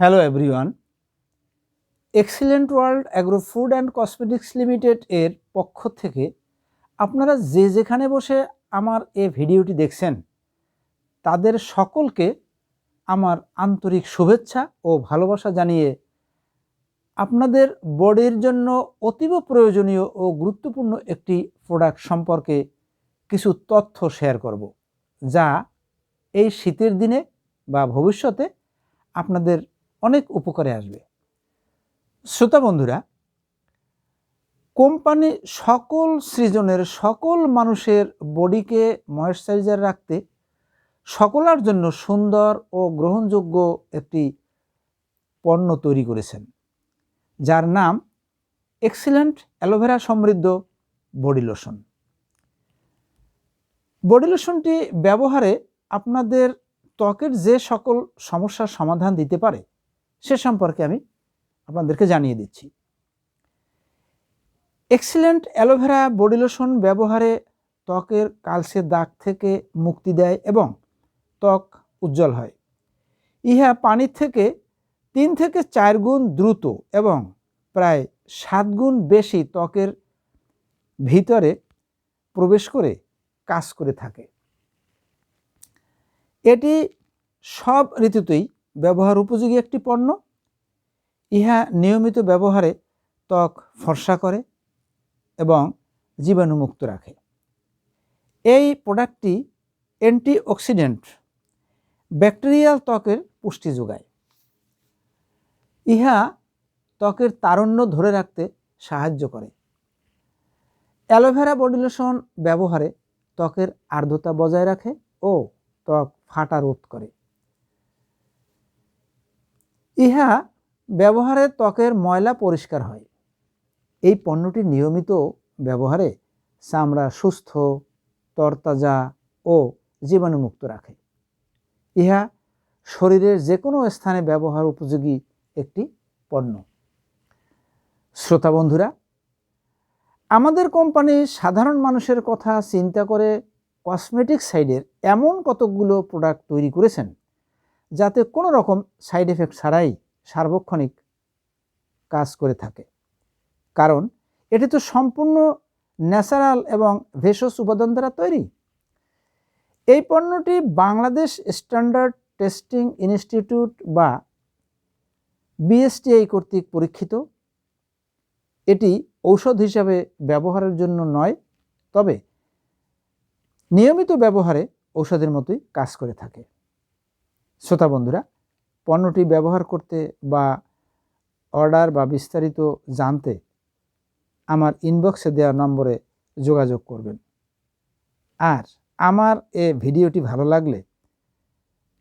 Hello everyone excellent world agro food and cosmetics limited এর পক্ষ থেকে আপনারা যে যেখানে বসে আমার এ ভিডিওটি দেখছেন, তাদের সকলকে আমার আন্তরিক শুভেচ্ছা ও ভালোবাসা জানিয়ে আপনাদের বডির জন্য অতীব প্রয়োজনীয় ও গুরুত্বপূর্ণ একটি প্রোডাক্ট সম্পর্কে কিছু তথ্য শেয়ার করব, যা এই শীতের দিনে বা ভবিষ্যতে আপনাদের অনেক উপকারে আসবে। শ্রোতা বন্ধুরা, কোম্পানি সকল সৃজনের সকল মানুষের বডিকে ময়েশ্চারাইজার রাখতে সকলার জন্য সুন্দর ও গ্রহণযোগ্য একটি পণ্য তৈরি করেছেন, যার নাম এক্সিলেন্ট অ্যালোভেরা সমৃদ্ধ বডি লোশন। বডি লোশনটি ব্যবহারে আপনাদের ত্বকের যে সকল সমস্যার সমাধান দিতে পারে সে সম্পর্কে আমি আপনাদেরকে জানিয়ে দিচ্ছি। এক্সিলেন্ট অ্যালোভেরা বডি লোশন ব্যবহারে ত্বকের কালসের দাগ থেকে মুক্তি দেয় এবং ত্বক উজ্জ্বল হয়। ইহা পানির থেকে তিন থেকে চার গুণ দ্রুত এবং প্রায় সাত গুণ বেশি ত্বকের ভিতরে প্রবেশ করে কাজ করে থাকে। এটি সব ঋতুতেই ব্যবহার উপযোগী একটি পণ্য। ইহা নিয়মিত ব্যবহারে ত্বক ফর্সা করে এবং জীবাণুমুক্ত রাখে। এই প্রোডাক্টটি অ্যান্টিঅক্সিডেন্ট ব্যাকটেরিয়াল ত্বকের পুষ্টি যোগায়। ইহা ত্বকের তারণ্য ধরে রাখতে সাহায্য করে। অ্যালোভেরা বডি লোশন ব্যবহারে ত্বকের আর্দ্রতা বজায় রাখে ও ত্বক ফাটা রোধ করে। ইহা ব্যবহারে ত্বকের ময়লা পরিষ্কার হয়। এই পণ্যটি নিয়মিত ব্যবহারে চামড়া সুস্থ, তরতাজা ও জীবাণুমুক্ত রাখে। ইহা শরীরের যে কোনো স্থানে ব্যবহার উপযোগী একটি পণ্য। শ্রোতা বন্ধুরা, আমাদের কোম্পানি সাধারণ মানুষের কথা চিন্তা করে কসমেটিক সাইডের এমন কতকগুলো প্রোডাক্ট তৈরি করেছেন যাতে কোনো রকম সাইড এফেক্ট ছাড়াই সার্বক্ষণিক কাজ করে থাকে। কারণ এটি তো সম্পূর্ণ ন্যাচারাল এবং ভেষজ উপাদান দ্বারা তৈরি। এই পণ্যটি বাংলাদেশ স্ট্যান্ডার্ড টেস্টিং ইনস্টিটিউট বা বিএসটিআই কর্তৃক পরীক্ষিত। এটি ঔষধ হিসাবে ব্যবহারের জন্য নয়, তবে নিয়মিত ব্যবহারে ঔষধের মতোই কাজ করে থাকে। শ্রোতা বন্ধুরা, পণ্যটি ব্যবহার করতে বা অর্ডার বা বিস্তারিত জানতে আমার ইনবক্সে দেওয়া নম্বরে যোগাযোগ করবেন। আর আমার এ ভিডিওটি ভালো লাগলে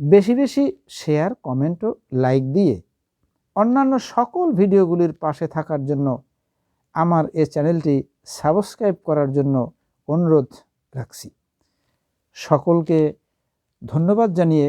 বেশি বেশি শেয়ার কমেন্ট ও লাইক দিয়ে অন্যান্য সকল ভিডিওগুলির পাশে থাকার জন্য আমার এ চ্যানেলটি সাবস্ক্রাইব করার জন্য অনুরোধ রাখছি। সকলকে ধন্যবাদ জানিয়ে